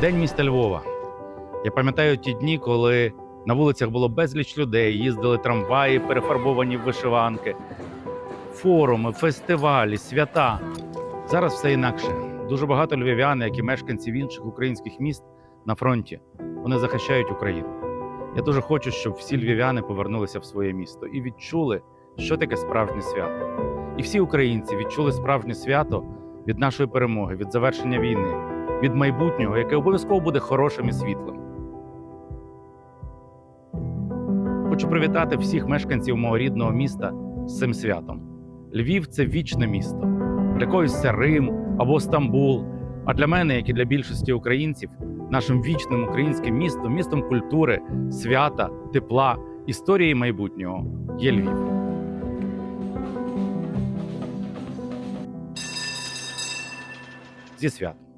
День міста Львова. Я пам'ятаю ті дні, коли на вулицях було безліч людей, їздили трамваї, перефарбовані вишиванки, форуми, фестивалі, свята. Зараз все інакше. Дуже багато львів'ян, як і мешканців інших українських міст на фронті. Вони захищають Україну. Я дуже хочу, щоб всі львів'яни повернулися в своє місто і відчули, що таке справжнє свято. І всі українці відчули справжнє свято від нашої перемоги, від завершення війни, від майбутнього, яке обов'язково буде хорошим і світлим. Хочу привітати всіх мешканців мого рідного міста з цим святом. Львів це вічне місто. Для когось це Рим або Стамбул. А для мене, як і для більшості українців, нашим вічним українським містом, містом культури, свята, тепла, історії майбутнього є Львів. Зі святом!